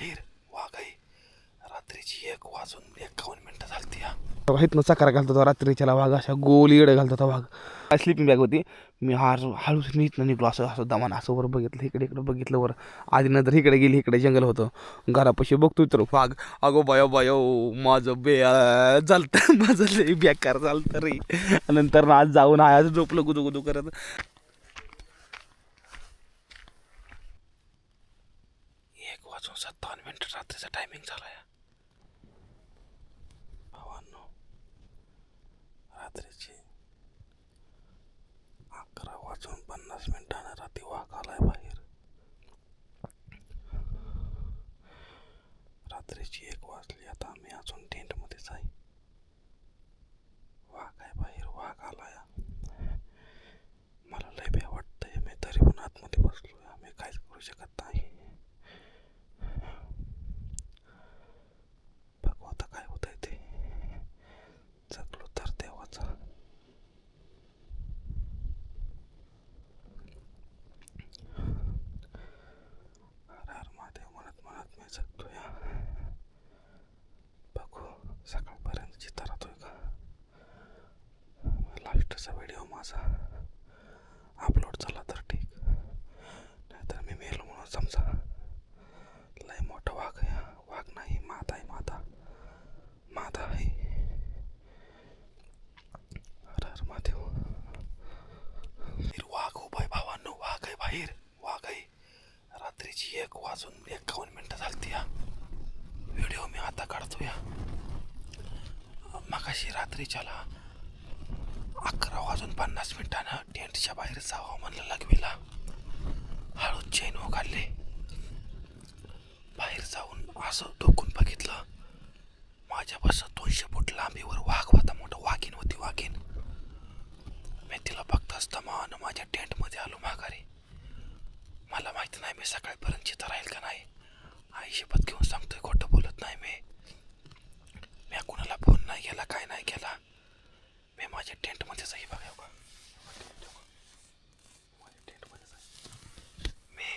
बाहेर. वाघ आहे रात्रीची एक वाजून एकावन्न मिनिटं झालती या इथनं चकारा घालतो तो रात्रीच्याला वाघ अशा गोल इकडे घालतो तो वाघ. स्लिपिंग बॅग होती? मी हार हळूच मी इथनं निघलो असं असं दमान असं वर बघितलं इकडे इकडे बघितलं वर. आधी नंतर इकडे गेली इकडे जंगल होतं. घरापाशी बघतोय तर वाघ अगो बायो बायो माझं बे चालतं माझं लई बेकार चालतं रे. नंतर ना आज जाऊन आज झोपलं गुदू गुदू करत एक वाजून सत्तावन्न मिनिट रात्रीचा टायमिंग झाला या भावांनो रात्रीची अकरा वाजून पन्नास मिनिटानं रात्री वाघ आलाय बाहेर. रात्रीची एक वाजली आता आम्ही अजून टेंटमध्येच आहे वाघ आहे बाहेर वाघ आलाय मला लय भ्या वाटतंय मी तरी पण आतमध्ये बसलोय आम्ही काहीच करू शकत नाही बघू आता काय होतंय ते जगलो तर देवाचा हर हर महादेव म्हणत म्हणत मी जगतोय बघू सकाळपर्यंत चित्ता राहतोय का लास्टचा व्हिडिओ माझा अपलोड झाला तर ठीक नाहीतर मी मेलो म्हणून समजा लय मोठा वाघ आहे हा. वाघ नाही मादा आहे मादा मादा आहे हर हर महादेव बाहेर वाघ उभा आहे भावांनो वाघ आहे बाहेर. वाघ आहे रात्रीची एक वाजून एकावन्न मिनटं झालती या व्हिडिओ मी आता काढतो या मगाशी रात्रीच्याला अकरा वाजून पन्नास मिनिटानं टेंटच्या बाहेर जावं म्हणलं लघवीला. हळूच चेन उघडले. बाहेर जाऊन असं डोकून बघितलं. माझ्यापासून दोनशे फूट लांबीवर वाघ होता मोठं वाघीन होती वाघीन मी तिला बघत असताना माझ्या टेंटमध्ये आलो माघारी. मला माहिती नाही मी सकाळपर्यंत चिता राहील का नाही. आई शपथ घेऊन सांगतोय खोटं बोलत नाही मी. मी कुणाला फोन नाही केला काय नाही केला. मी माझ्या टेंटमध्येच आहे बघा. का माझ्या टेंटमध्येच आहे मी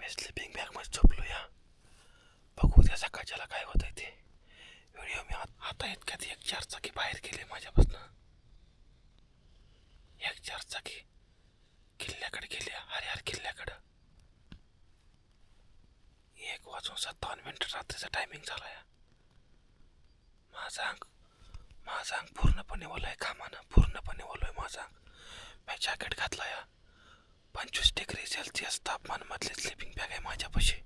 मी स्लिपिंग बॅगमध्ये झोपलो या. बघू त्या सकाळच्याला काय होतं आहे ते. व्हिडिओ मी आत- आता इतक्यात एक चार चाकी बाहेर गेले माझ्यापासून एक चार चाकी किल्ल्याकडे गेले हरिहर किल्ल्याकडं एक वाजून सत्तावन्न मिनिटं रात्रीचा टायमिंग झाला या माझा अंग माझा अंग पूर्णपणे ओलाय कामानं पूर्णपणे ओलोय माझा अंग मी जॅकेट घातला या पंचवीस डिग्री सेल्सिअस तापमान मधले स्लिपिंग बॅग आहे माझ्यापाशी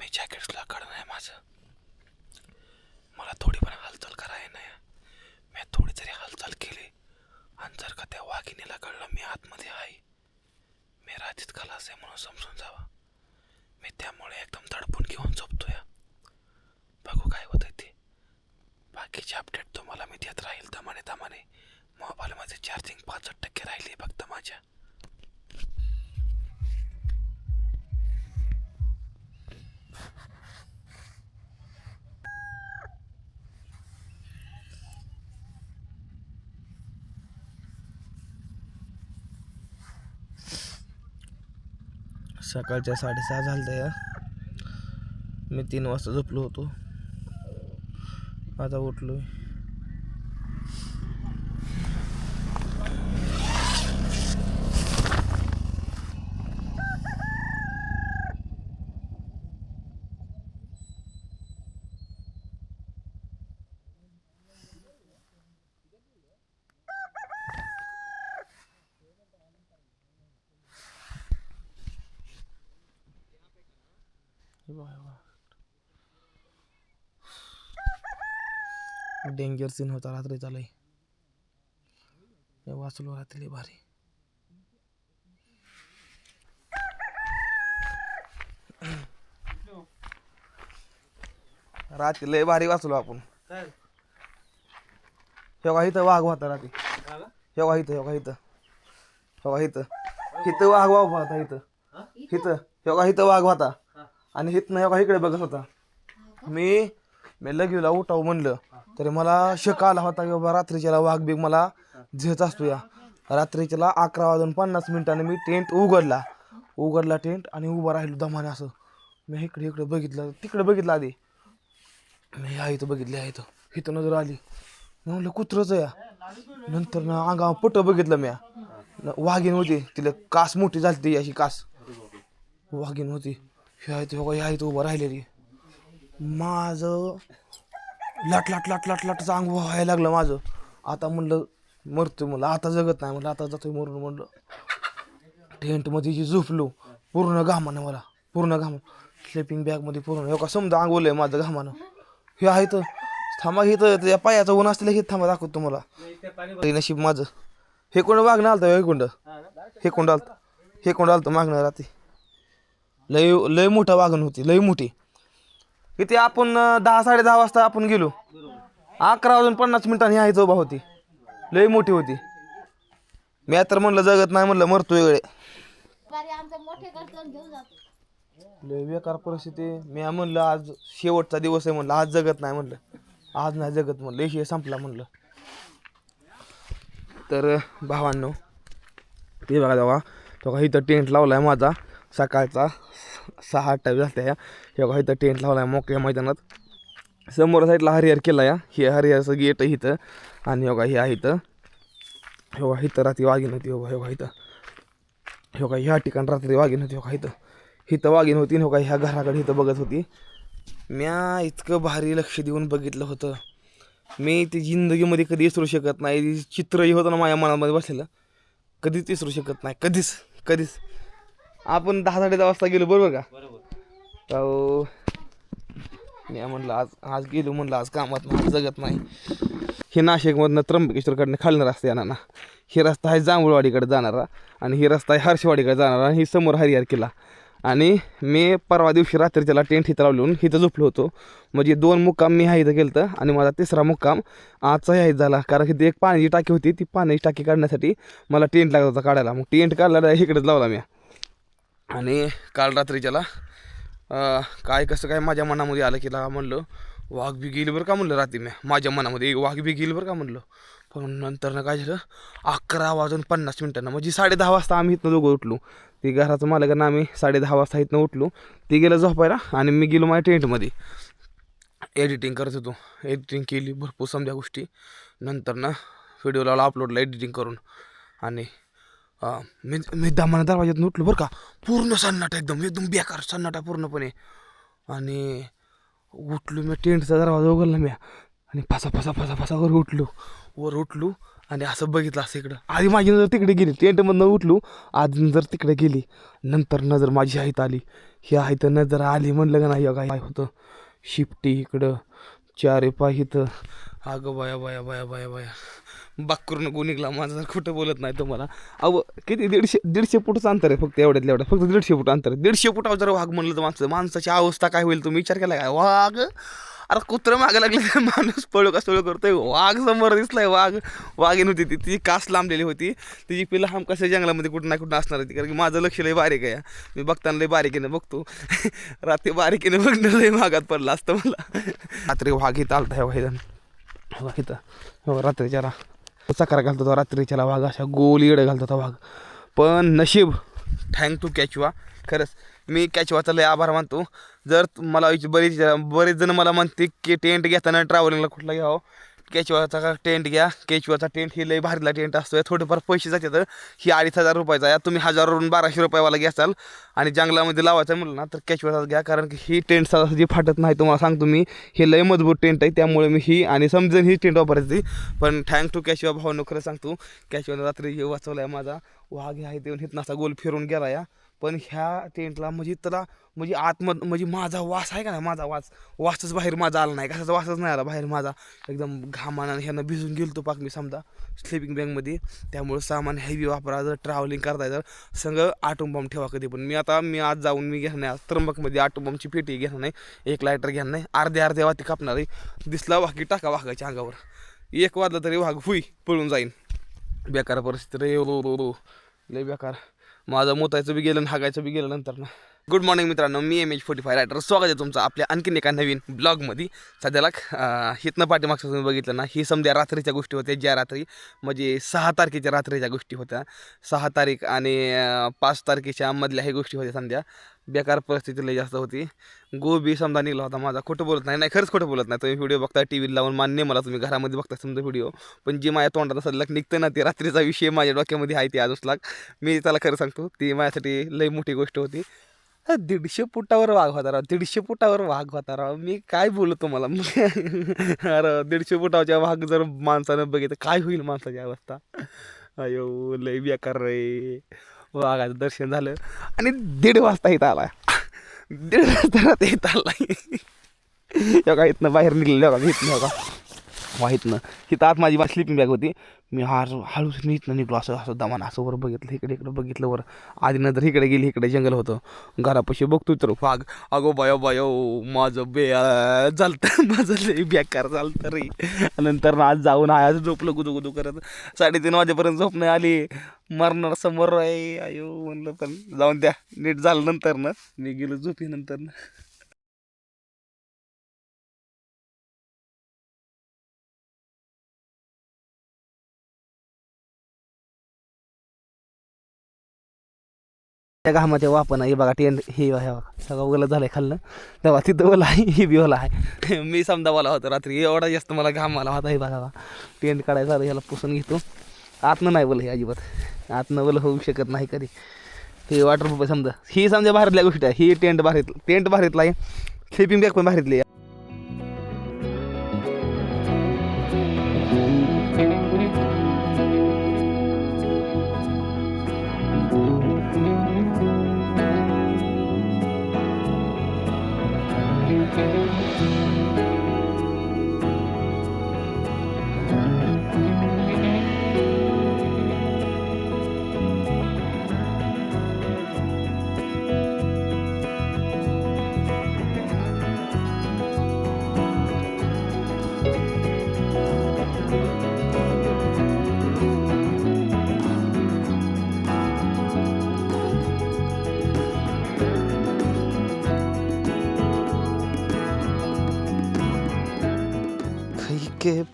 मी जॅकेट सुद्धा काढणं आहे माझं मला थोडी पण हालचाल करायला नाही मी थोडी तरी हालचाल केली आणि जर का त्या वाघिणीला कळलं मी आतमध्ये आहे मी रात्रीत खलास आहे म्हणून समजून जावा मी त्यामुळे एकदम दडपून घेऊन झोपतोय बघू काय होतंय ते बाकीचे अपडेट मी देत राहील दमाने दमाने मोबाईलमध्ये चार्जिंग पासष्ट टक्के राहिली फक्त माझ्या. सकाळच्या साडेसहा झालं या. मी तीन वाजता झोपलो होतो. आता उठलोय. बघा. डेंजर सीन होता रात्रीचा लय. वाचलो रात्री भारी. रात्री लय भारी वाचलो आपण. हे बघा इथं वाघ होता रात्री. हे बघा इथं हे बघा इथं. हे बघा इथं. इथं वाघ वाघ होता इथं इथं हे बघा इथं वाघ होता आणि इथनं नाही इकडे बघत होता. मी मी लगीला उठाव म्हणलं. तरी मला शक आला होता की बाबा रात्रीच्याला वाघ बिग मला झेत असतो या रात्रीच्याला अकरा वाजून पन्नास मिनिटाने मी टेंट उघडला. उघडला टेंट आणि उभा राहिलो दमाने असं. मी इकडे इकडे बघितलं तिकडे बघितलं आधी. मी या इथं बघितलं या इथं. इथं नजर आली. मी म्हणलं कुत्रंच या. नंतर ना अंगा पट बघितलं मी न- वाघीण होती. तिला कास मोठी झाली ती अशी कास. वाघीण होती. हे आहे बघा ह्या आहे उभं राहिलेली. माझं लाट लाट लाट लाट लाट अंग व्हायला लागलं माझं. आता म्हणलं मरतोय म्हणलं आता जगत नाही म्हणलं आता जातोय मरून म्हणलं. टेंटमध्ये जी झोपलो पूर्ण घामानं मला पूर्ण घाम स्लिपिंग बॅगमध्ये पूर्ण. हे समजा अंग आहे माझं घामानं. हे आहे तर थांबा हे तर त्या पायाचं ऊन असलेलं हे थांबा दाखवतो तुम्हाला. हे नशीब माझं. हे कोण मागणं आलं हे कोंड हे कोण आलं हे कोंड आलतं? मागणं राहते लय लय मोठं वाघन होती लय मोठी. इथे आपण दहा साडे दहा वाजता आपण गेलो. अकरा वाजून पन्नास मिनिटांनी आहे उभा होती. लय मोठी होती. मी तर म्हणलं जगत नाही म्हणलं मरतो वेगळे लय बेकार परिस्थिती. मी म्हणलं आज शेवटचा दिवस आहे म्हणलं आज जगत नाही म्हणलं. आज नाही जगत म्हणलं. हे संपला म्हणलं. तर भावांनो ते बघा तेव्हा. तो का इथं टेंट लावला आहे माझा. सकाळचा सहा टाईप झाल्या या. हे इथं टेंट लावला आहे मोकळ्या मैदानात. समोर साईडला हरिहर केला या. हे हरिहरचं गेट आहे इथं. आणि योगा हे आहे इथं. हे इथं रात्री वाघीन होती. योगा योगा इथं. योगा ह्या ठिकाणी रात्री वाघीन होती. योगा इथं. इथं वाघीन होती हो ह्या घराकडे इथं बघत होती. म्या इतकं भारी लक्ष देऊन बघितलं होतं. मी ते जिंदगीमध्ये कधी विसरू शकत नाही. चित्रही होतं ना माझ्या मनामध्ये बसलेलं. कधीच विसरू शकत नाही. कधीच कधीच. आपण दहा साडे दहा वाजता गेलो बरोबर का? तो मी म्हणलं आज आज गेलो म्हणलं आज कामात नाही जगत नाही. हे नाशिकमधनं त्र्यंबकेश्वरकडनं खालनं रस्ता येणार ना. हे रस्ता आहे जांभूळवाडीकडे जाणारा आणि हे रस्ता आहे हर्षवाडीकडे जाणारा आणि ही समोर हरिहर किल्ला. आणि मी परवा दिवशी रात्री त्याला टेंट इथं लावून इथं झोपलो होतो. म्हणजे दोन मुक्काम मी हा इथं केलं होतं आणि माझा तिसरा मुक्काम आजचा ह्या इथं झाला. कारण की ती एक पाण्याची टाकी होती ती पाण्याची टाकी काढण्यासाठी मला टेंट लागत होता काढायला. मग टेंट काढला इकडेच लावला मी. आणि काल रात्री त्याला काय कसं काय माझ्या मनामध्ये आलं की ला म्हणलं वाघ बी गेली बरं का म्हणलं रात्री मी माझ्या मनामध्ये वाघ बी गेली बरं का म्हणलं? पण नंतरनं काय झालं अकरा वाजून पन्नास मिनिटांना म्हणजे साडे दहा वाजता आम्ही इथनं दोघं उठलो. ती घराचं मालकांना आम्ही साडे दहा वाजता इथनं उठलो. ती गेलं झोपायला आणि मी गेलो माझ्या टेंटमध्ये. एडिटिंग करत होतो. एडिटिंग केली भरपूर समजा गोष्टी. नंतर ना अपलोडला एडिटिंग करून. आणि मी मी दामाना दरवाज्यातून उठलो बरं का. पूर्ण सन्नाटा एकदम एकदम बेकार सन्नाटा पूर्णपणे. आणि उठलो मी टेंटचा दरवाजा उघडला मी. आणि फसा फसा फसा फसा वर उठलो. वर उठलो आणि असं बघितलं असं इकडं. आधी माझी नजर तिकडे गेली टेंटमधनं उठलो आधी नजर तिकडे गेली. नंतर नजर माझी हाईत आली. ही हाईत नजर आली म्हणलं का नाही काय होतं? शिपटी इकडं चारे पाहित. अगं बाया बाया बाया बाया बाया. बाकरून गो निघला. माझं जर खोटं बोलत नाही तुम्हाला. अहो किती दीडशे दीडशे फुटचं अंतर आहे फक्त एवढ्यात एवढ्या फक्त दीडशे फूट अंतर आहे. दीडशे फुटावर जर वाघ म्हणलं तर माणसं माणसाची अवस्था काय होईल तुम्ही विचार केला काय? वाघ? अरे कुत्रं मागं लागलं तर माणूस पळू का सळू करतोय? वाघ समोर दिसलाय वाघ. वाघीन होती ती. ती कास लांबलेली होती. तिची पिलं हमकास जंगलामध्ये कुठं ना कुठं असणार होती. कारण की माझं लक्ष लय बारीक आहे. मी बघताना लय बारीकीनं बघतो. रात्री बारीकीनं बघणं लय मागात पडलं असतं मला. रात्री वाघ इथं आलता ह्या वाहिदान वाघ इथं. हो रात्रीच्याला चकरा घालतो तो रात्रीच्याला वाघ अशा गोल इडं घालतो तो वाघ. पण नशीब थँक टू कॅचवा खरंच मी कॅचवाचा लय आभार मानतो. जर मला बरेच बरीच बरेच जण मला म्हणते की टेंट घेताना ट्रॅव्हलिंगला कुठला घ्यावं? केचवाचा टेंट घ्या. केचवाचा टेंट ही लय भारीला टेंट असतो आहे थोडेफार पैसे जातात. ही अडीच हजार रुपयाचा आहे. तुम्ही हजारवरून बाराशे रुपयावाला घ्याचाल आणि जंगलामध्ये लावायचं म्हणलं ना तर केचवाचा घ्या. कारण की ही टेंट जी फाटत नाही तुम्हाला सांगतो मी हे लय मजबूत टेंट आहे. त्यामुळे मी ही आणि समजेन ही टेंट वापरायची. पण थँक टू कॅशवा भावानं खरं सांगतो. कॅशवाला रात्री हे वाचवला आहे माझा. वाघ आहे देऊन हिथनं असा गोल फिरून गेला या पण ह्या टेंटला म्हणजे त्याला म्हणजे आतम म्हणजे माझा वास आहे का नाही माझा वास? वासच बाहेर माझा आला नाही. कशाचा वासच नाही आला बाहेर माझा. एकदम घामानं ह्यानं भिजून गेलो पाक मी समजा स्लिपिंग बॅगमध्ये त्यामुळे सामान हेवी वापरा जर ट्रॅव्हलिंग करताय तर सगळं आटोम बॉम्ब ठेवा कधी पण. मी आता मी आज जाऊन मी घेणार नाही. त्र्यंबकमध्ये आटोम बॉम्बची पेटी घेणार नाही. एक लायटर घेणार नाही. अर्ध्या अर्ध्या वाती कापणार आहे. दिसला वाकी टाका वाघाच्या अंगावर. एक वाजलं तरी वाघ हुई पळून जाईन. बेकार परिस्थिती रे. Row row row. लय बेकार. माझं मोतायचं बी गेलं हागायचं बी गेलं नंतर ना. गुड मॉर्निंग मित्रांनो मी M H forty five writer स्वागत आहे तुमचं आपल्या आणखीन एका नवीन ब्लॉगमध्ये सध्याला हितनं पाठीमागचं तुम्ही बघितलं ना ही समजा रात्रीच्या गोष्टी होत्या ज्या रात्री म्हणजे सहा तारखेच्या रात्रीच्या गोष्टी होत्या. सहा तारीख आणि पाच तारखेच्या मधल्या ह्या गोष्टी होत्या समजा. बेकार परिस्थिती लई जास्त होती. गोबी समजा निघला होता माझा. खोटं बोलत नाही. नाही खरंच खोटं बोलत नाही. तुम्ही व्हिडिओ बघता टी व्ही लावून मान्य मला तुम्ही घरामध्ये बघता समजा व्हिडिओ पण जे माझ्या तोंडात सल्लक निघतं ना ते रात्रीचा विषय माझ्या डोक्यामध्ये आहे ते अजून लाग मी त्याला खरं सांगतो ती माझ्यासाठी लई मोठी गोष्ट होती. दीडशे फुटावर वाघ होता राव. दीडशे फुटावर वाघ होता राव. मी काय बोलतो मला अरे दीडशे फुटावरच्या वाघ जर माणसानं बघितलं काय होईल माणसाची अवस्था? अयो लई बेकार रे. वाघाचं दर्शन झालं. आणि दीड वाजता इथं आला दीड वाजता रात्री इथं आला का इथनं बाहेर निघलेलं का इथनं का वाहितनं तिथं आत माझी स्लिपिंग बॅग होती. मी हार हळूच मी इथनं निघलो असं असं दमान असं वर बघितलं इकडे इकडे बघितलं वर. आधी नंतर इकडे गेली इकडे जंगल होतं. घरापाशी बघतो तर वाघ. अगो बायो बायो माझं बे चालतं माझं लय बेकार चालतं रे. नंतर ना आज जाऊन आज झोपलं गुदू गुदू करत. साडेतीन वाजेपर्यंत झोप नाही आली. मरणार समोर आहे. अयो म्हणलं पण जाऊन द्या. नीट झालं नंतर ना. मी गेलो झोपी नंतर ना. त्या घामाच्या वापन हे बघा टेंट हे बघा, हे बघा. सगळं ओलं झालंय खाल्लं. तेव्हा तिथं ओला आहे ही बी ओला आहे मी समजा ओला होतो रात्री एवढा जास्त मला घाम आला होता हे बघा टेंट काढायचा ह्याला पुसून घेतो. आतनं नाही बोल हे अजिबात. आतनं बोल होऊ शकत नाही कधी. हे वॉटरप्रूफ समजा. ही समजा बाहेरल्या गोष्ट आहे. ही टेंट बाहेर टेंट बाहेरीतला आहे. स्लिपिंग बॅग पण बाहेरीतली आहे खई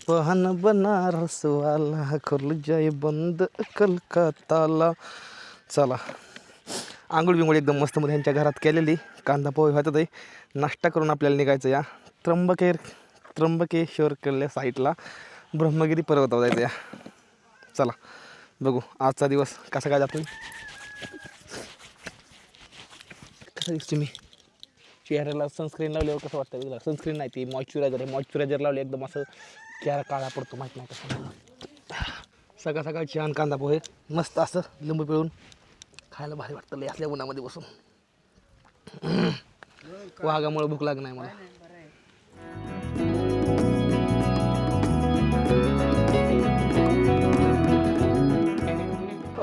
के पहन बनारस वाला खुल जाय बंद कलकत्ताला चला आंघोळ बिंगोळ एकदम मस्त मध्ये यांच्या घरात केलेली कांदा पोहे होतात आहे नाश्ता करून आपल्याला निघायचं या त्र्यंबकेर त्र्यंबकेश्वर कडल्या साईडला ब्रह्मगिरी पर्वतावर जायचं या चला बघू आजचा दिवस कसा काय जातो कसा दिसतो मी चेहऱ्याला सनस्क्रीन लावल्यावर कसं वाटतं तुला सनस्क्रीन नाही ती मॉइश्चरायझर आहे मॉइश्चरायझर लावले एकदम असं चेहरा काळा पडतो माहीत नाही कसं सकाळ सकाळ छान कांदा पोहे मस्त असं लिंबू पिळून खायला भारी वाटतं लय असल्या उन्हामध्ये बसून. वाघामुळे भूक लाग नाही मला.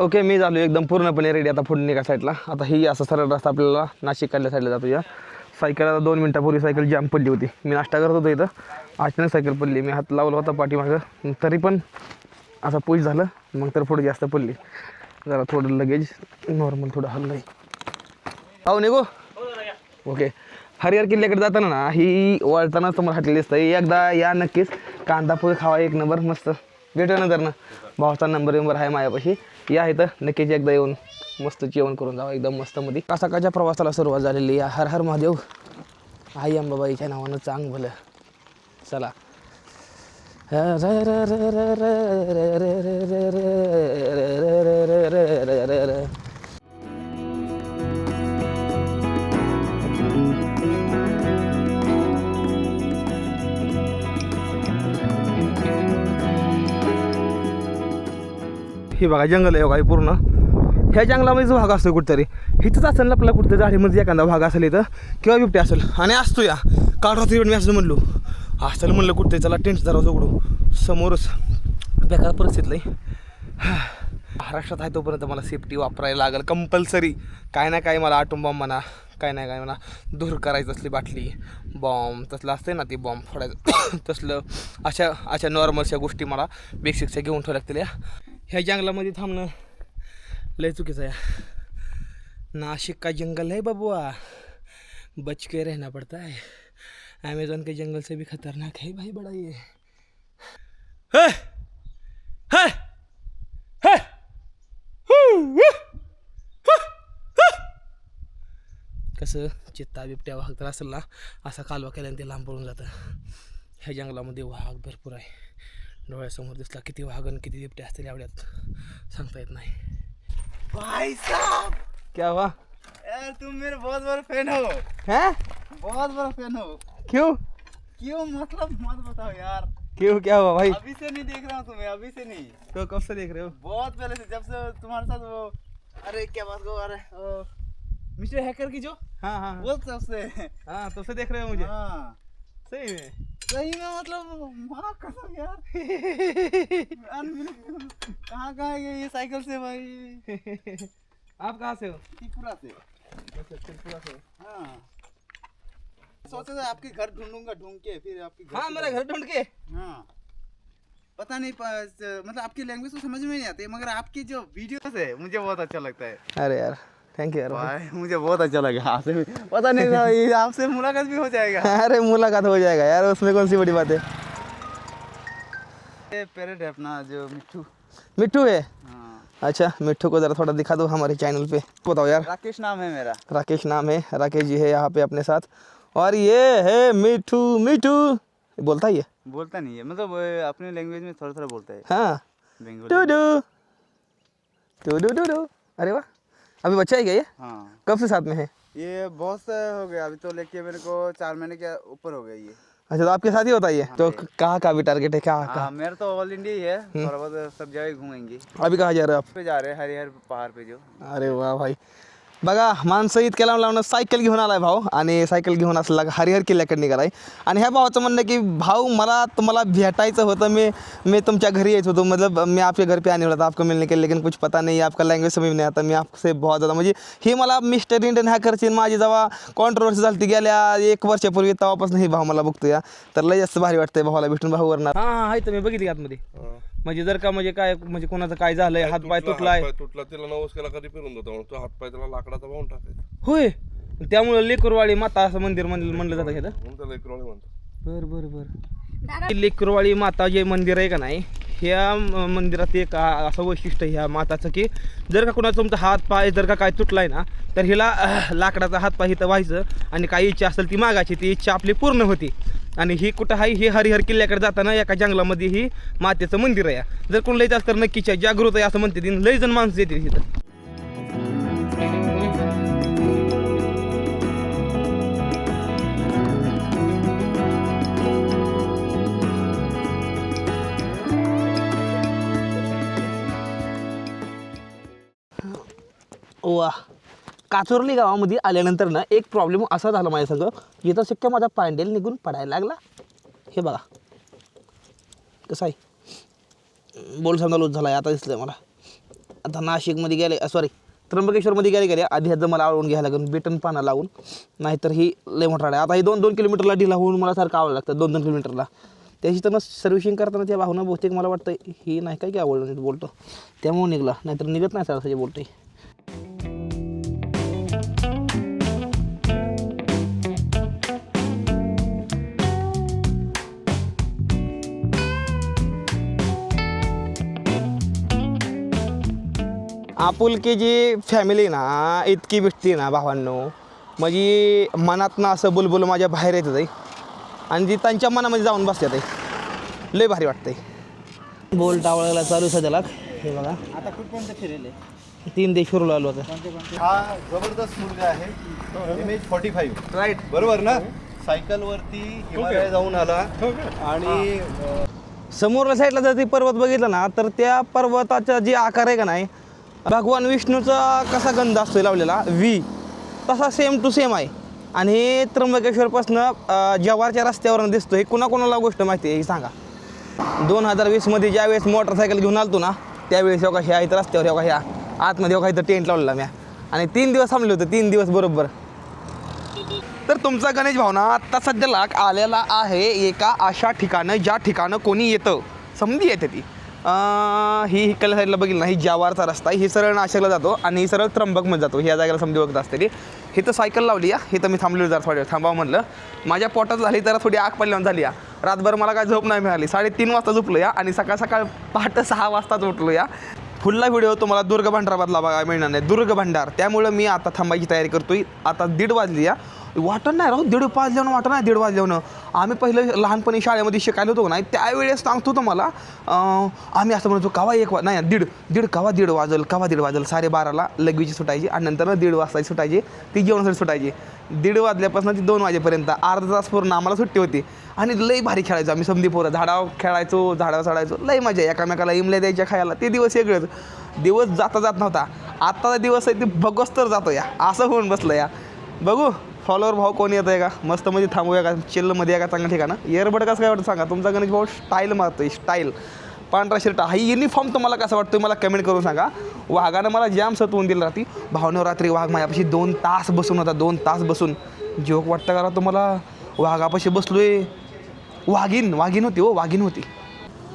ओके मी झालो एकदम पूर्णपणे रेडी आता पुढे निघा साईडला आता ही असा सरळ रस्ता आपल्याला नाशिक काढल्या साईडला जातो या सायकल आता दोन मिनटापूर्वी सायकल जाम पडली होती. मी नाश्ता करत होतो इथं. अचानक सायकल पडली. मी हात लावला होता पाठीमागं. तरी पण असं पुश झालं. मग तर पुढे जास्त पडली. जरा थोडं लगेज नॉर्मल थोडं हल्लं हो. निघो? ओके हरिहर किल्ल्याकडे जाताना ना ही वळताना तुम्हाला हटलेली दिसतं एकदा या नक्कीच कांदा पोहे खावा एक नंबर. मस्त. भेटू नंतर ना. भावाचा नंबर विंबर आहे माझ्यापाशी. या इथं नक्कीच एकदा येऊन मस्त जेवण करून जावं. एकदम मस्त मध्ये. सकाळच्या प्रवासाला सुरुवात झालेली आहे. हर हर महादेव. आई अंबाबाईच्या नावानं चांग भलं चला. हे बघा जंगल आहे बघा हे पूर्ण ह्या जंगलामध्ये भाग असतो कुठतरी हिथंच असेल ना आपला कुठं झाडीमध्ये एखादा भाग असेल इथं किंवा बिबट्या असेल आणि असतो या काल रात्री मी असं म्हणलो असेल म्हणलं कुठं चला टेंट जरा उघडू समोरच बेकार परिस्थितीला महाराष्ट्रात आहे तोपर्यंत मला सेफ्टी वापरायला लागेल कंपल्सरी काय ना काय मला आटोम बॉम्ब म्हणा काय नाही काय म्हणा दूर करायचं असली बाटली बॉम्ब तसलं असते ना ती बॉम्ब फोडायचं. तसलं अशा अशा नॉर्मलच्या गोष्टी मला बेसिकच्या घेऊन ठेवल्या लागतील या. ह्या जंगलामध्ये थांबणं लय चुकीचं आहे नाशिक का जंगल आहे बबुआ? बचके रहना पड़ता आहे अमेजोन के जंगल से भी खतरनाक है भाई बड़ा ये। है. कसं चित्ता बिबट्या वाघ तर असेल ना असा कालवा केल्याने ते लांब पळून जातं. ह्या जंगलामध्ये वाघ भरपूर आहे. डोळ्यासमोर दिसला किती वाघ आणि किती बिबट्या असतील एवढ्यात सांगता येत नाही. भाई साहब! क्या हुआ? यार तुम मेरे बहुत बड़े फैन हो। हैं? बहुत बड़ा फैन हो। क्यों? क्यों? मतलब मत बताओ यार। क्यों? क्या हुआ भाई? अभी से नहीं देख रहा हूँ तुम्हें अभी से नहीं। तो कब से देख रहे हो? बहुत पहले से जब से तुम्हारे साथ वो अरे क्या बात को अरे मिस्टर हैकर की जो? हाँ हाँ वो तब से। हाँ तब से देख रहे हो मुझे। हाँ। सही में सही में मतलब माँ कसम यार। कहाँ कहाँ गए ये साइकिल से भाई? आप कहाँ से हो? त्रिपुरा से। त्रिपुरा से हाँ। सोचा था आपके घर ढूंढूँगा ढूंढ के फिर आपके घर हाँ मेरा घर ढूंढ के। हाँ। पता नहीं मतलब आपकी लैंग्वेज तो समझ में नहीं आती मगर आपकी जो वीडियोस है मुझे बहुत अच्छा लगता है। अरे यार थैंक यू यार। भाई मुझे बहुत अच्छा लगा। आपसे पता नहीं था ये आपसे मुलाकात भी हो जाएगा। अरे मुलाकात हो जाएगा यार उसमें कौन सी बड़ी बात है? ये पेरेंट है अपना जो मिट्टू। मिट्टू है? हाँ। अच्छा मिट्टू को ज़रा थोड़ा दिखा दो हमारे चैनल पे। बताओ यार। राकेश नाम है मेरा। राकेश नाम है राकेश जी है यहाँ पे अपने साथ। और ये है मिठू मिठू। बोलता ही है बोलता नहीं है मतलब अपने लैंग्वेज में थोड़ा थोड़ा बोलता है। हाँ। बंगाली टू टू टू टू टू अरे वाह अभी बच्चा ही क्या ये? हाँ। कब से साथ में है? ये बहुत सा हो गया अभी तो लेके मेरे को चार महीने के ऊपर हो गया ये। अच्छा तो आपके साथ ही होता है ये? तो कहाँ का भी टारगेट है क्या हाँ कहाँ मेरा तो ऑल इंडिया ही है थोड़ा बहुत सब जगह घूमेंगे। अभी कहाँ जा रहे हो आप? पे जा रहे हैं हरिहर पहाड़ पे जो। अरे वाह भाई। बघा माणसं इतक्या लांब लावणं सायकल घेऊन आलाय भाऊ. आणि सायकल घेऊन असला हरिहर किल्ल्याकडे निघालाय. आणि ह्या भावाचं म्हणणं आहे की भाऊ मला तुम्हाला भेटायचं होतं. मैं मैं तुमच्या घरी यायचं होतो. मतलब मैं आपके घर पे आने वाला था आपको मिलने के लिए लेकिन कुछ पता नहीं आपका लँग्वेज समझ नहीं आता. मैं आपसे बहुत ज़्यादा म्हणजे हे मला मिस्टर इंडियन हॅकरची माझी जेव्हा कॉन्ट्रोवर्सी झाली ती गेल्या एक वर्षापूर्वी तेव्हापासून हे भाऊ मला बघतो या तर लय जास्त भारी वाटतंय भावाला भेटून भाऊ वरणार हां हां आहे तर मी बघितली आतमध्ये? म्हणजे जर का म्हणजे काय म्हणजे कोणाचं काय झालंय हात पाय तुटलाय. हातपाय तुटला तिला नवस केला कधी फिरून म्हणून तो हातपाय त्याला लाकडाचा वाहून टाकायचा. होय. त्यामुळं लेकरवाडी माता असं मंदिर म्हणलं म्हणलं जातं म्हणून त्याला एक म्हणतो बर बर बर. लेकरवाडी माता जे मंदिर आहे का नाही ह्या म- मंदिरात एक आ- असं वैशिष्ट्य आहे ह्या माताचं की जर का कोणाचा तुमचा हात पाय जर का काय तुटलाय ना तर हिला अह, लाकडाचा हात पाय इथं व्हायचं आणि काही इच्छा असेल ती मागायची ती इच्छा आपली पूर्ण होती. आणि ही कुठं आहे? हे हरिहर किल्ल्याकडे जाताना एका जंगलामध्ये ही मातेचं मंदिर आहे. जर कोण लयच असतं तर नक्कीच जागृत आहे असं म्हणते लय जण माणसं येते तिथं वा काचोरली गावामध्ये आल्यानंतर ना एक प्रॉब्लेम असा झाला माझ्या संग. जिथं शक्य माझा पांडेल निघून पडायला लागला. हे बघा. कसं आहे? बोल समजा लूज झाला आहे आता दिसलं मला. आता नाशिकमध्ये गेले सॉरी त्र्यंबकेश्वरमध्ये गेले गेले. आधी ह्याचं मला आवडून घ्यायला लागेल बेटन पाना लावून. नाहीतर ही लय मोठा आहे आता हे दोन दोन किलोमीटरला ढिला होऊन मला सारखं आवडलं लागतं दोन दोन किलोमीटरला. त्याची तर सर्व्हिसिंग करताना त्या भावना बहुतेक मला वाटतं ही नाही काय की आवडलं बोलतो. त्यामुळे निघला नाहीतर निघत नाही सर जे बोलतोय. आपुलकी जी फॅमिली ना इतकी भेटती ना भावांनो. म्हणजे मनातनं असं बुलबुल माझ्या बाहेर येत आहे आणि ती त्यांच्या मनामध्ये जाऊन बसतात आहे लय भारी वाटतंय. बोल टावळायला चालू सध्याला. हे बघा. आता कुठपर्यंत फिरेल तीन देश फिरलो आलो होतं हा जबरदस्त मुलगा आहे. M H forty five right बरोबर ना? सायकल वरती हिमालय जाऊन आला. आणि समोरच्या साईडला जर ते पर्वत बघितला ना तर त्या पर्वताचा जे आकार आहे का नाही भगवान विष्णूचा कसा गंध असतो लावलेला? वी. तसा सेम टू सेम आहे. आणि हे त्र्यंबकेश्वरपासनं जव्हारच्या रस्त्यावरून दिसतो हे कुणाकुणाला गोष्ट माहिती आहे हे सांगा. दोन हजार वीसमध्ये ज्यावेळेस मोटरसायकल घेऊन आलतो ना त्यावेळेस एवढा ह्या इथं रस्त्यावर एवढा ह्या आतमध्ये एवढा इथं टेंट लावलेला म्या. आणि तीन दिवस थांबले होते तीन दिवस बरोबर. तर तुमचा गणेश भावना आत्ता सध्याला आलेला आहे एका अशा ठिकाणं ज्या ठिकाणं कोणी येतं. समधी येते ती. ही हिकल्या साईडला बघितलं ना ही जावारचा रस्ता आहे ही सरळ नाशिकला जातो आणि ही सरळ त्र्यंबकमध्ये जातो. ह्या जागेला समजी बघत असते ती. ही तर सायकल लावली या. ही तर मी थांबलेलो जरा थोड्या वेळ थांबावं म्हणलं. माझ्या पोटात झाली तर थोडी आग पडल्यावर झाली या. रातभर मला काय झोप नाही मिळाली. साडेतीन वाजता झोपलो या आणि सकाळ सकाळ पहाटे सहा वाजताच उठलो या. फुल्ला व्हिडिओ तुम्हाला दुर्ग भंडाराबादला बघायला मिळणार नाही. दुर्ग भंडार त्यामुळं मी आता थांबायची तयारी करतोय. आता दीड वाजली या. वाटत नाही राहू दीड वाजल्यानं वाटत नाही दीड वाजल्यानं आम्ही पहिलं लहानपणी शाळेमध्ये शिकायला होतो ना त्यावेळेस सांगतो तुम्हाला आम्ही असं म्हणतो कवा एक वा नाही दीड दीड कवा दीड वाजल कवा दीड वाजल? साडे बाराला लगवीची सुटायची आणि नंतर दीड वाजता सुटायची ती जेवणासाठी सुटायची. दीड वाजल्यापासून ती दोन वाजेपर्यंत अर्धा तास पूर्ण आम्हाला सुट्टी होती. आणि लई भारी खेळायचो आम्ही समधी पोरं झाडावर खेळायचो झाडावर चढायचो लई मजा एकामेकाला इमल्या द्यायच्या खायला ते दिवस वेगळंच. दिवस जाता जात नव्हता. आत्ताचा दिवस आहे ते बघोस तर जातो या असं होऊन बसलं या. बघू फॉलोवर भाऊ कोण येत आहे का? मस्त मध्ये थांबूया का? चिल्लमध्ये या का? चांगलं ठिकाणं? एअरबड कसं काय वाटतं सांगा? तुमचा गणेश भाऊ स्टाईल मारतोय स्टाईल पांढरा शर्ट हा युनिफॉर्म तुम्हाला कसा वाटतो मला कमेंट करून सांगा. वाघानं मला जाम सतवून दिलं रात्री. भावनं रात्री वाघ माझ्यापाशी दोन तास बसून होता दोन तास बसून. जोक वाटतं का रा तुम्हाला? वाघापाशी बसलोय. वाघीन वाघीन होती हो वाघीन होती.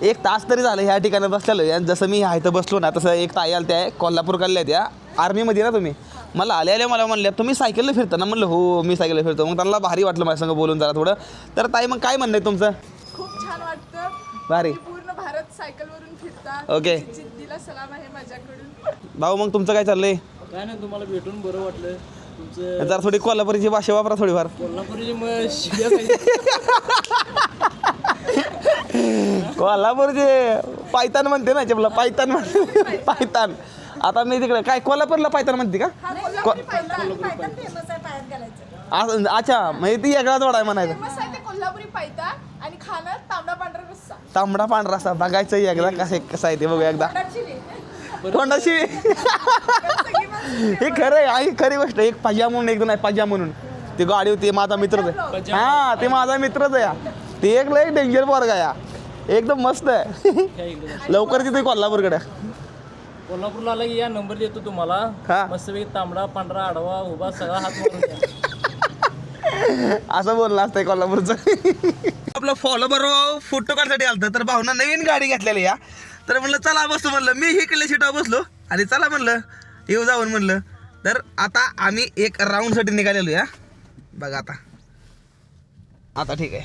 एक तास तरी झालं ह्या ठिकाणी बसलेलो. या जसं मी ह्या इथं बसलो ना तसं एक ताई आल्या त्या कोल्हापूर काढल्या त्या. आर्मीमध्ये ना तुम्ही? मला आल्या आल्या मला म्हणल्या तुम्ही सायकलला फिरता ना? म्हणलं हो मी सायकलला फिरतो. मग त्यांना भारी वाटलं माझ्या संग बोलून जरा थोडं. तर ताई मग काय म्हणणं आहे तुमचं? खूप छान वाटतं. भारी. पूर्ण भारत सायकलवरून फिरतात ओके. जिद्दीला सलाम आहे माझ्याकडून. भाऊ मग तुमचं काय चाललंय? काय नाही तुम्हाला भेटून बरं वाटलं. तुमचं जरा थोडी कोल्हापुरीची भाषा वापरा थोडीफार. कोल्हापुरी मग शिव्या. कोल्हापूरचे पायतान म्हणते ना चपला पायतान म्हणते. पायतान. आता मी तिकडे काय कोल्हापूरला पायतान म्हणते का? कोल्हापुरी पायथन पायथन फेमस आहे पायात घालायचं. असं- अच्छा म्हणजे ती वेगळा जोडा आहे म्हणायचं. फेमस आहे ते कोल्हापुरी आणि खाणं तांबडा पांढरा रस्सा. तांबडा पांढरा असा बघायचं एकदा कसं कसं आहे ते बघू एकदा. रे. तोंडाशी हे खरं आहे आई खरी गोष्ट आहे. एक पाजा म्हणून एक दोन आहे पाजा म्हणून. ती गाडी होती माझा मित्रच आहे. हा ते माझा मित्रच आहे. ते एक लय डेंजर पोरगा या. एकदम मस्त आहे? लवकर तिथे कोल्हापूरकडे. कोल्हापूरला आला की या नंबर देतो तुम्हाला. हा. मस्तपैकी तांबडा पांढरा आडवा उभा सगळा हात मारून द्या. असं बोललं असतंय कोल्हापूरचं. आपलं फॉलो बरोबर फोटो काढसाठी आलतं तर भावना नवीन गाडी घेतलेली या. तर म्हणलं चला बसतो म्हणलं. मी इकडल्या सीटावर बसलो आणि चला म्हणलं येऊ जाऊन म्हणलं. तर आता आम्ही एक राऊंडसाठी निघालेलो या. बघा आता. आता ठीक आहे.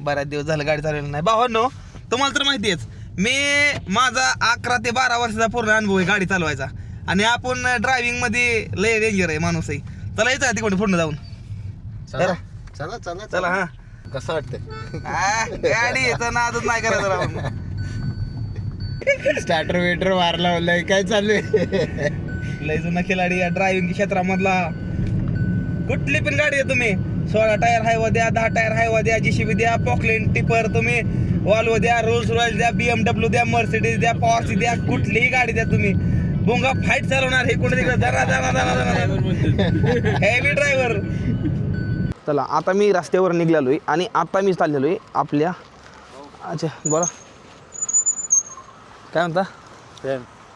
बऱ्याच दिवस झालं गाडी चालवली नाही. भावांनो तुम्हाला तर माहिती आहेच मी माझा अकरा ते बारा वर्षाचा पूर्ण अनुभव आहे गाडी चालवायचा. आणि आपण ड्रायव्हिंगमध्ये लय डेंजर आहे माणूस आहे. चला यायचं का तिकडे पूर्ण जाऊन. चला. चला. चला चला हा. कसं वाटतंय? आ, गाडी नादच नाही करायचं राव. स्टार्टर वेटर म्हणलं काय चालू आहे? लय जुना खिलाडी या ड्रायव्हिंग क्षेत्रामधला. कुठली पण गाडी आहे तुम्ही. सोळा टायर हायवा द्या दहा टायर हायवा द्या जीसीबी द्या पॉकलेन टिपर तुम्ही. वॉल्वो द्या रोल्स रॉयल द्या बीएमडब्ल्यू द्या मर्सिडीज द्या पॉर्सी द्या कुठलीही गाडी द्या तुम्ही. बोंगा फाईट चालवणार हे कोणी तिकडे? जरा जरा जरा जरा हेवी ड्रायव्हर चला आता मी रस्त्यावर निघालो आहे आणि आता मी चाललेलो आहे आपल्या अच्छा बोला. काय म्हणता?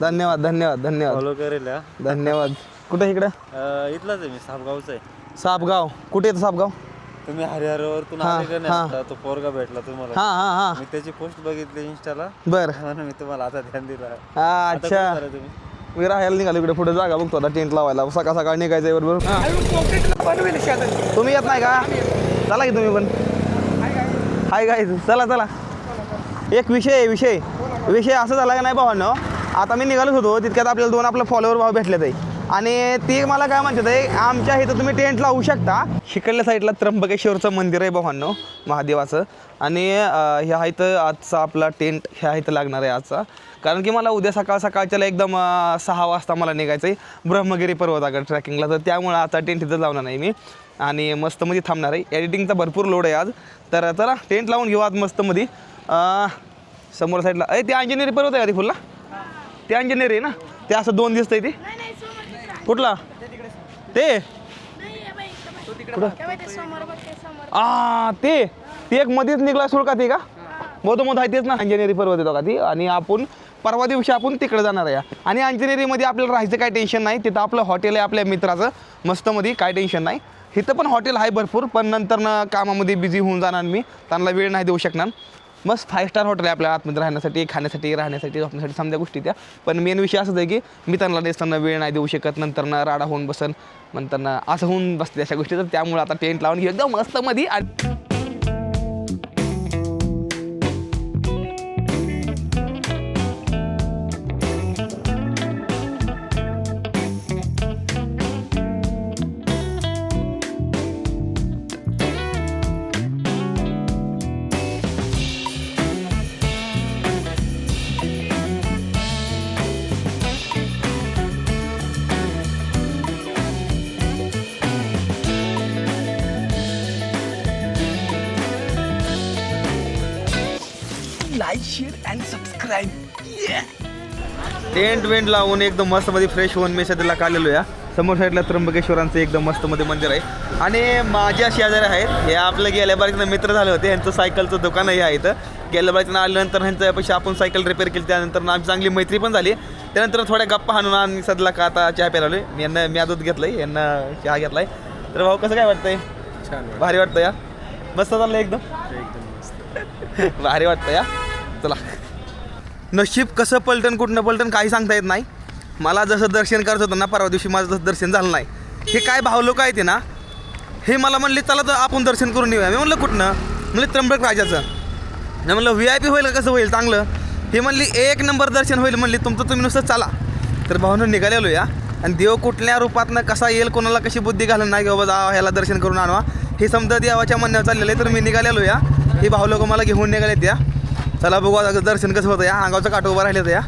धन्यवाद धन्यवाद धन्यवाद. फॉलो करेल हा. धन्यवाद. कुठे इकडं? इथलाच आहे मी सापगावचा आहे. सापगाव. कुठे येतं सापगाव? तुम्ही हरिहरवरतून हा, आले का नाही हा. आता? तो पोरगा भेटला तुम्हाला. हां हां हां. मी त्याची पोस्ट बघितली इंस्टाला बर. म्हणून मी तुम्हाला आता ध्यान दिलं. हा, अच्छा. तुम्ही? मी राहायला निघालो इकडे पुढे जागा बघतो आता टेंट लावायला. सकाळ सकाळ निघायचं आहे बरोबर. तुम्ही येत नाही का? चला की तुम्ही पण. हाय काय चला चला. एक विषय आहे विषय. विषय असं झाला का नाही भावांनो? आता मी निघालोच होतो. तितक्यात आपल्याला दोन आपलं फॉलोवर भाव भेटले ते आणि ते मला काय म्हणतात आहे आमच्या इथं तुम्ही टेंट लावू शकता. शिकडल्या साईडला त्र्यंबकेश्वरचं मंदिर आहे भावांनो महादेवाचं. आणि ह्या इथं आजचा आपला टेंट ह्या इथं लागणार आहे आजचा. कारण की मला उद्या सकाळ सकाळच्याला एकदम सहा वाजता मला निघायचं आहे ब्रह्मगिरी पर्वताकडे ट्रॅकिंगला तर त्यामुळं आता टेंट इथं लावणार नाही मी. आणि मस्तमध्ये थांबणार आहे. एडिटिंगचा भरपूर लोड आहे आज. तर चला टेंट लावून घेऊ आज मस्तमध्ये मध्ये समोर साईडला अरे ते अंजनेरी पर्वत आहे का ते फुलला? ते अंजनेरी आहे ना? ते असं दोन दिसतंय ते. कुठला? ते? आ ते? ती एक मध्येच निघला सुरू का ती का? मोठं मोठं आहे तेच ना. अंजनेरी पर्वत येतो का ती. आणि आपण परवा दिवशी आपण तिकडे जाणार आहे आणि अंजनेरीमध्ये आपल्याला राहायचं काय टेन्शन नाही. तिथं आपलं हॉटेल आहे आपल्या मित्राचं. मस्तमध्ये काय टेन्शन नाही. इथं पण हॉटेल आहे भरपूर. पण नंतर ना कामामध्ये बिझी होऊन जाणार मी. त्यांना वेळ नाही देऊ शकणार. मस्त फाय स्टार हॉटेल आहे आपल्या आतमध्ये राहण्यासाठी खाण्यासाठी राहण्यासाठी झोपण्यासाठी समजा गोष्टी त्या. पण मेन विषय असंच आहे की मी त्यांना नेसताना वेळ नाही देऊ शकत नंतर ना राडा होऊन बसन नंतर ना असं होऊन बसते अशा गोष्टी. तर त्यामुळे आता टेंट लावून एकदम मस्त मध्ये आणि like share and subscribe tent वेंट लावून एकदम मस्तमध्ये फ्रेश होऊन मी सध्याला आलेलो या समोर साईडला त्र्यंबकेश्वरांचं एकदम मस्तमध्ये मंदिर आहे. आणि माझ्या शेजारी आहेत. हे आपलं गेल्या बारीकनं मित्र झाले होते. यांचं सायकलचं दुकानही आहे इथं. गेल्या बारीकनं आल्यानंतर ह्यांच्यापेक्षा आपण सायकल रिपेअर केली. त्यानंतर आमची चांगली मैत्री पण झाली. त्यानंतर थोड्या गप्पा हाणून आणि सध्याला का आता चहा प्यायला मी यांना मी दूध घेतलंय. यांना चहा घेतलाय. तर भाऊ कसं काय वाटतंय? भारी वाटतं या मस्त चाललं एकदम? भारी वाटतं या चला. नशीब कसं पलटण कुठनं पलटण काही सांगता येत नाही. मला जसं दर्शन करत होतं ना परवा दिवशी माझं जसं दर्शन झालं नाही. हे काय भाव लोक आहेत ना? हे मला म्हणले चला तर आपण दर्शन करून येऊया. मी म्हणलं कुठनं? म्हणलं त्र्यंबक राजाचं. मी म्हणलं व्ही आय पी होईल कसं होईल? चांगलं. हे म्हणली एक नंबर दर्शन होईल. म्हणली तुमचं तुम्ही नुसतं चला. तर भाऊनं निघालेलो या. आणि देव कुठल्या रूपातनं कसा येईल कोणाला कशी बुद्धी घालून नाही की बाबा जा ह्याला दर्शन करून आणवा. हे समजा देवाच्या म्हणण्यावर चाललेलं आहे तर मी निघालेलो या. हे भाऊ लोक मला घेऊन निघालेत या. चला बघू आता दर्शन कसं होतं. या अंगावचं काठ उभं राहिलं या.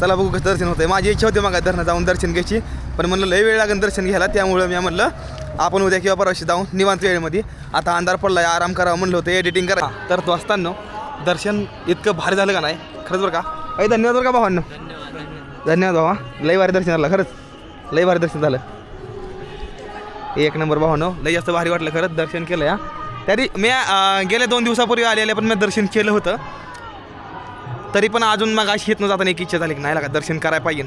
चला बघू कसं दर्शन होतं माझी इच्छा होती मग धरणं जाऊन दर्शन घ्यायची. पण म्हणलं लय वेळ लागेल दर्शन घ्यायला. त्यामुळं मी म्हणलं आपण उद्या किंवा परवाशी जाऊन निवांत वेळेमध्ये. आता अंधार पडला आहे आराम करावं म्हणलं होतं. एडिटिंग करा. तर तो असताना दर्शन इतकं भारी झालं का नाही? खरंच बरं का? काही धन्यवाद बरं का भावांना. धन्यवाद भावा. लय भारी दर्शन झालं खरंच. लय भारी दर्शन झालं. एक नंबर भावानो. लय जास्त भारी वाटलं खरंच. दर्शन केलं या. तरी मी गेल्या दोन दिवसापूर्वी आलेले पण मी दर्शन केलं होतं. तरी पण अजून मग अशी येत न जाताना एक इच्छा झाली की नाही लागा दर्शन करायला पाहिजे.